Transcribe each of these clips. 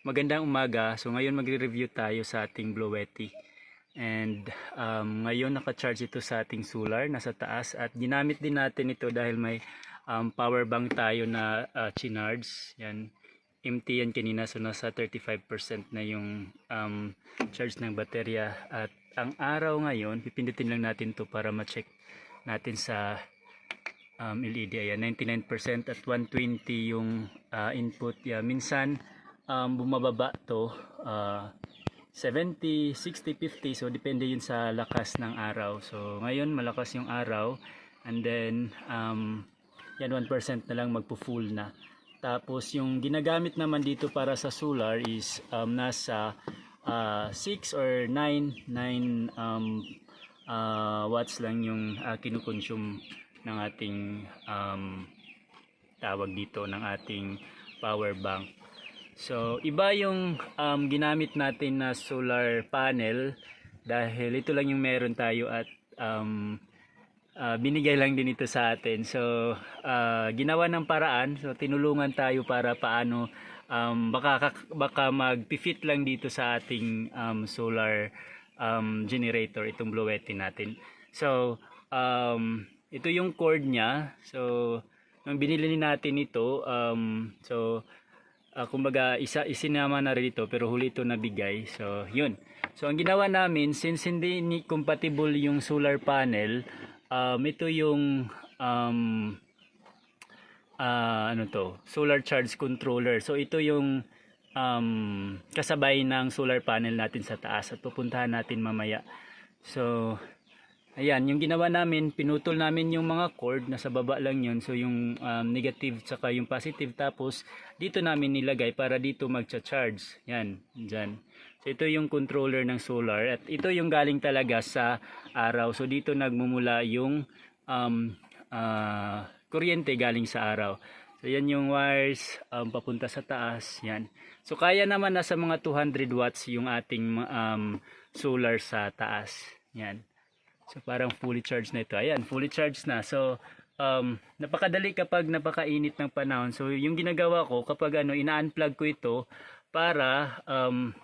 magandang umaga. So ngayon magre-review tayo sa ating Blowetty. And um, ngayon naka-charge ito sa ating solar, nasa taas. At ginamit din natin ito dahil may um, power bank tayo na uh, chinarge. Yan, empty yan kanina. So nasa 35% na yung um, charge ng baterya. At ang araw ngayon, pipindutin lang natin to para ma-check natin sa um, LED. Ayan, 99% at 120 yung uh, input. Yeah, minsan um, bumababa to uh, 70, 60, 50. So depende yun sa lakas ng araw. So ngayon malakas yung araw and then um, yan 1% na lang magpo-full na. Tapos yung ginagamit naman dito para sa solar is um, nasa uh, 6 or 9 9 um, uh, watts lang yung uh, kinukonsume ng ating um, tawag dito ng ating power bank. So, iba yung um, ginamit natin na solar panel dahil ito lang yung meron tayo at um, ah, binigay lang din ito sa atin. So, ah, ginawa ng paraan. So, tinulungan tayo para paano um, baka, baka mag-fit lang dito sa ating um, solar um, generator, itong Blowetty natin. So, um, ito yung cord niya. So, nung binili natin ito, um, so, uh, kumbaga isa isinama na rin ito pero huli ito nabigay. So yun. So ang ginawa namin since hindi ni compatible yung solar panel um, ito yung um, ah, ano to solar charge controller. So ito yung um, kasabay ng solar panel natin sa taas at pupuntahan natin mamaya. So Ayan, yung ginawa namin, pinutol namin yung mga cord, nasa baba lang yun. So yung um, negative tsaka yung positive. Tapos dito namin nilagay para dito magcha-charge. Yan, dyan. So ito yung controller ng solar. At ito yung galing talaga sa araw. So dito nagmumula yung um, ah, kuryente galing sa araw. So yan yung wires um, papunta sa taas. Yan. So kaya naman nasa mga 200 watts yung ating um, solar sa taas. Yan. So parang fully charged na ito. Ayan, fully charged na. So um, napakadali kapag napakainit ng panahon. So yung ginagawa ko kapag ano ina-unplug ko ito para um,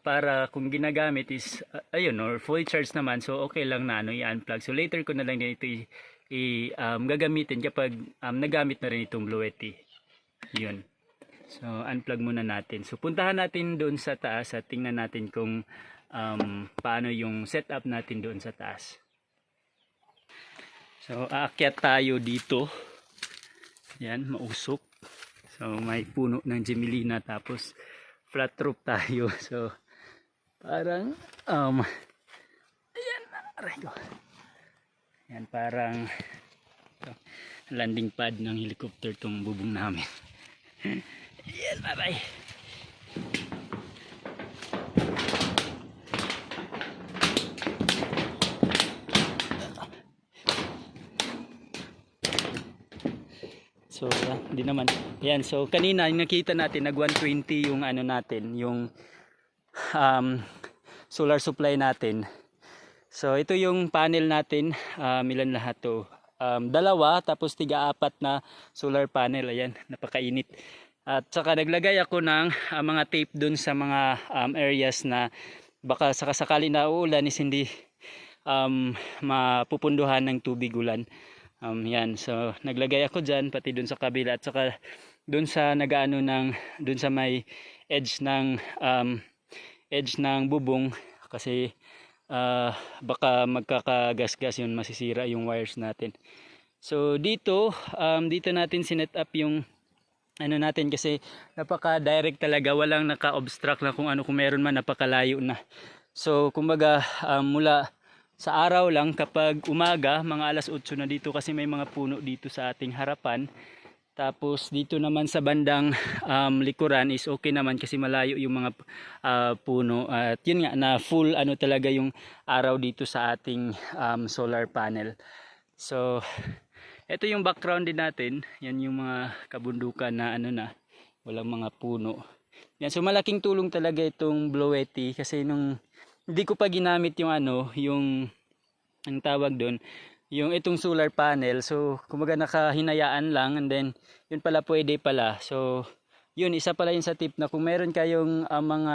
para kung ginagamit is uh, ayun or fully charged naman so okay lang na ano i-unplug. So later ko na lang din ito i, i- um, gagamitin kapag um, nagamit na rin itong Bluetti. Yun. So unplug muna natin. So puntahan natin doon sa taas at tingnan natin kung um, paano yung setup natin doon sa taas. So, aakyat tayo dito. Yan, mausok. So, may puno ng gemelina tapos flat roof tayo. So, parang um ayan, aray ko. Yan, parang landing pad ng helicopter tong bubong namin. Yan, aray. So, yan, hindi naman. Yan, so kanina nakita natin nag 120 yung ano natin, yung um, solar supply natin. So, ito yung panel natin, um, ilan lahat to? Um, dalawa, tapos tiga-apat na solar panel. Ayan, napakainit. At saka naglagay ako ng ah, mga tape dun sa mga um, areas na baka sakasakali na uulan is hindi um, mapupunduhan ng tubig ulan. Um, yan, so naglagay ako dyan, pati dun sa kabila at saka dun sa nagaano ng, dun sa may edge ng, um, edge ng bubong kasi ah, baka magkakagasgas yun, masisira yung wires natin. So dito, um, dito natin sinet up yung ano natin kasi napaka direct talaga. Walang naka-obstruct na kung ano kung meron man napakalayo na. So kumbaga um, mula sa araw lang kapag umaga mga alas 8 na dito kasi may mga puno dito sa ating harapan. Tapos dito naman sa bandang um, likuran is okay naman kasi malayo yung mga ah, puno. At yun nga na full ano talaga yung araw dito sa ating um, solar panel. So ito yung background din natin. Yan yung mga kabundukan na ano na. Walang mga puno. Yan. So malaking tulong talaga itong Blowetty kasi nung hindi ko pa ginamit yung ano, yung ang tawag doon, yung itong solar panel. So kumbaga nakahinayaan lang and then yun pala pwede pala. So yun isa pala yun sa tip na kung meron kayong ah, mga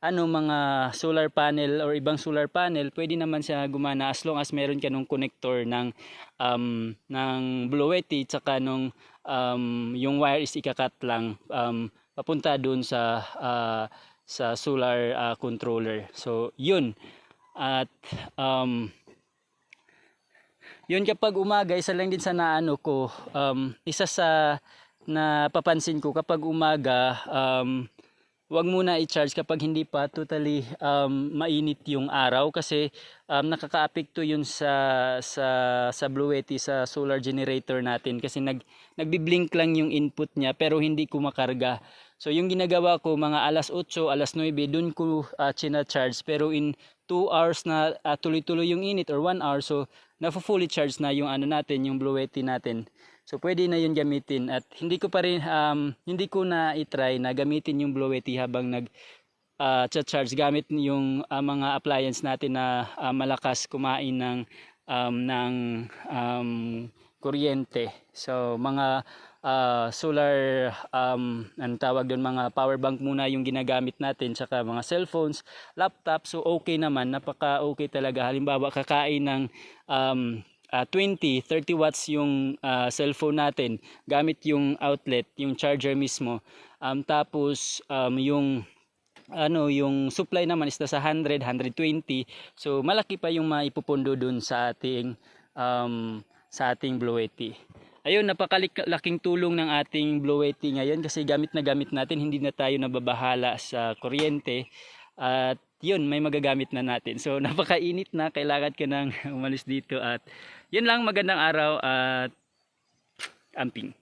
ano mga solar panel or ibang solar panel, pwede naman siya gumana as long as meron ka nung connector ng um, ng Bluetti tsaka nung um, yung wire is ikakat lang um, papunta dun sa ah, sa solar ah, controller. So, yun. At um, yun kapag umaga, isa lang din sa naano ko, um, isa sa napapansin ko kapag umaga, um, wag muna i-charge kapag hindi pa totally um, mainit yung araw kasi um, nakakaapekto yun sa sa sa Bluetti sa solar generator natin kasi nag nagbi-blink lang yung input niya pero hindi kumakarga. So yung ginagawa ko mga alas 8, alas 9 dun ko uh, charge pero in 2 hours na ah, tuloy-tuloy yung init or 1 hour so na fully charge na yung ano natin yung Bluetti natin. So pwede na yun gamitin. At hindi ko pa rin um, hindi ko na i-try na gamitin yung Bluetti habang nag uh, charge gamit yung ah, mga appliance natin na ah, malakas kumain ng um, ng um, kuryente. So mga ah, solar um, anong tawag doon mga power bank muna yung ginagamit natin tsaka mga cellphones, laptop. So okay naman. Napaka okay talaga. Halimbawa kakain ng um, ah, 20, 30 watts yung ah, cellphone natin gamit yung outlet, yung charger mismo. Um, tapos um, yung ano yung supply naman is nasa 100, 120. So malaki pa yung maipupundo dun sa ating um, sa ating Bluetti. Ayun, napakalaking tulong ng ating Bluetti ngayon kasi gamit na gamit natin, hindi na tayo nababahala sa kuryente. At yun, may magagamit na natin. So napakainit na, kailangan ka nang umalis dito at yun lang, magandang araw at amping.